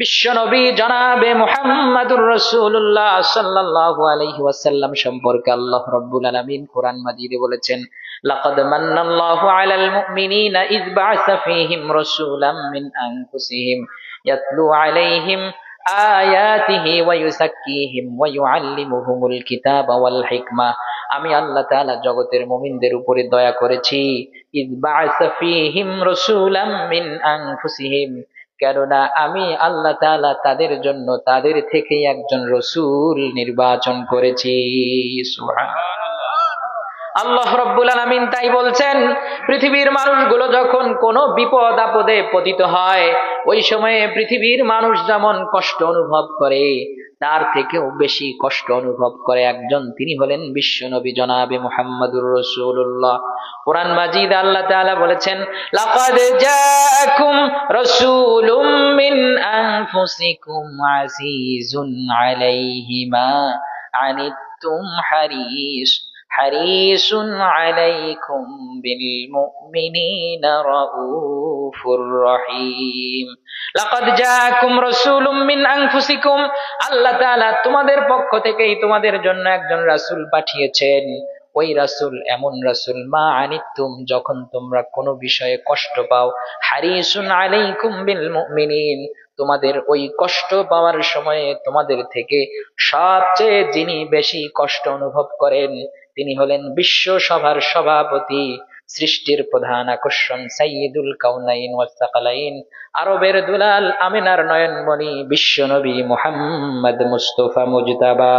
বিশ্বনবী জনাবে মুহাম্মাদুর রাসূলুল্লাহ সাল্লাল্লাহু আলাইহি ওয়াসাল্লাম সম্পর্কে আল্লাহ রাব্বুল আলামিন কোরআন মাজিদে বলেছেন, লাকাদ মান্নাল্লাহু আলাল মুমিনিনা ইয বা'সা ফীহিম রাসূলাম মিন আনফুসিহিম, ইয়াতলু আলাইহিম আয়াতিহি ওয়া ইউযাক্কিহিম ওয়া ইউআল্লিমুহুমুল কিতাবা ওয়াল হিকমা। আমি আল্লাহ তাআলা জগতের মুমিনদের উপরে দয়া করেছি, ইয বা'সা ফীহিম রাসূলাম মিন আনফুসিহিম। কেননা আমি আল্লাহ তালা তাদের জন্য তাদের থেকে একজন রসুল নির্বাচন করেছি। আল্লাহ রব্বুল আলমিন তাই বলছেন, পৃথিবীর মানুষগুলো যখন কোনো বিপদ আপদে পতিত হয়, ওই সময়ে পৃথিবীর মানুষ যেমন কষ্ট অনুভব করে তার থেকেও বেশি কষ্ট অনুভব করে একজন। তিনি হলেন বিশ্ব নবী জনাবে মোহাম্মদুর রসুল্লাহ কোরআন মাজিদ আল্লাহ তালা বলেছেন মা আনিতুম হারিসুন আলাইকুম বিল মুমিনিনা রাউফ। রউফুর রহিম লাকাদ জাআকুম রাসূলুম মিন আনফুসিকুম। আল্লাহ তাআলা তোমাদের পক্ষ থেকেই তোমাদের জন্য একজন রাসূল পাঠিয়েছেন। ওই রাসুল এমন রাসুল, মা আনিতুম যখন তোমরা কোনো বিষয়ে কষ্ট পাও। হারিসুন আলাইকুম বিল মুমিনিন। তোমাদের ওই কষ্ট পাওয়ার সময়ে তোমাদের থেকে সবচেয়ে যিনি বেশি কষ্ট অনুভব করেন, তিনি হলেন বিশ্ব সভার সভাপতি। সৃষ্টির প্রধান আকর্ষণ সাইদুল কাউনাইন ওয়াসাকালাইন আরবের দুলাল আমিনার নয়নমণি বিশ্বনবী মোহাম্মদ মুস্তফা মুজতাবা